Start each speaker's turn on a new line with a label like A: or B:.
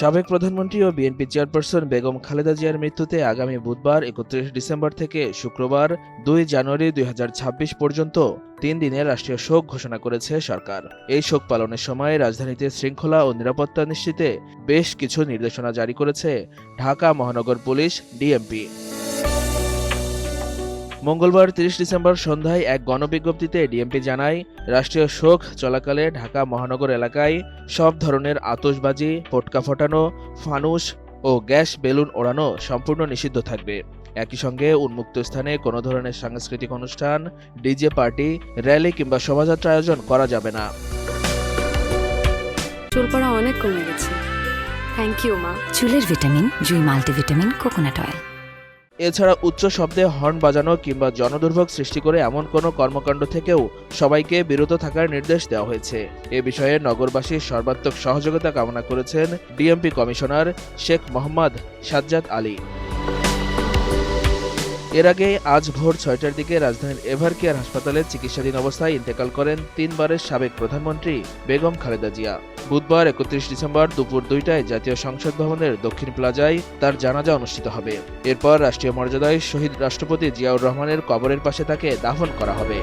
A: সাবেক প্রধানমন্ত্রী ও বিএনপি চেয়ারপারসন বেগম খালেদা জিয়ার মৃত্যুতে আগামী বুধবার একত্রিশ ডিসেম্বর থেকে শুক্রবার দুই জানুয়ারি দুই হাজার ছাব্বিশ পর্যন্ত তিন দিনের রাষ্ট্রীয় শোক ঘোষণা করেছে সরকার। এই শোক পালনের সময় রাজধানীতে শৃঙ্খলা ও নিরাপত্তা নিশ্চিতে বেশ কিছু নির্দেশনা জারি করেছে ঢাকা মহানগর পুলিশ, ডিএমপি। মঙ্গলবার তিরিশ ডিসেম্বর সন্ধ্যায় এক গণবিজ্ঞপ্তিতে ডিএমপি জানায় রাষ্ট্রীয় শোক চলাকালে ঢাকা মহানগর এলাকায় সব ধরনের আতশবাজি পটকা ফোটানো ফানুস ও গ্যাস বেলুন ওড়ানো সম্পূর্ণ নিষিদ্ধ থাকবে। একই সঙ্গে উন্মুক্ত স্থানে কোনো ধরনের সাংস্কৃতিক অনুষ্ঠান ডিজে পার্টি র্যালি কিংবা শোভাযাত্রা আয়োজন করা যাবে না।
B: চুল পড়া অনেক কমে গেছে। থ্যাংক ইউ মা।
C: চুলের ভিটামিন জুই মাল্টিভিটামিন কোকোনাট অয়েল।
A: এছাড়া উচ্চ শব্দে হর্ন বাজানো কিংবা জনদুর্ভোগ সৃষ্টি করে এমন কোনো কর্মকাণ্ড থেকেও সবাইকে বিরত থাকার নির্দেশ দেওয়া হয়েছে। এ বিষয়ে নগরবাসীর সর্বাত্মক সহযোগিতা কামনা করেছেন ডিএমপি কমিশনার শেখ মোহাম্মদ সাজ্জাদ আলী। এর আগে আজ ভোর ছয়টার দিকে রাজধানীর এভার কেয়ার হাসপাতালে চিকিৎসাধীন অবস্থায় ইন্তেকাল করেন তিনবারের সাবেক প্রধানমন্ত্রী বেগম খালেদা জিয়া। বুধবার একত্রিশ ডিসেম্বর দুপুর দুইটায় জাতীয় সংসদ ভবনের দক্ষিণ প্লাজায় তার জানাজা অনুষ্ঠিত হবে। এরপর রাষ্ট্রীয় মর্যাদায় শহীদ রাষ্ট্রপতি জিয়াউর রহমানের কবরের পাশে তাকে দাফন করা হবে।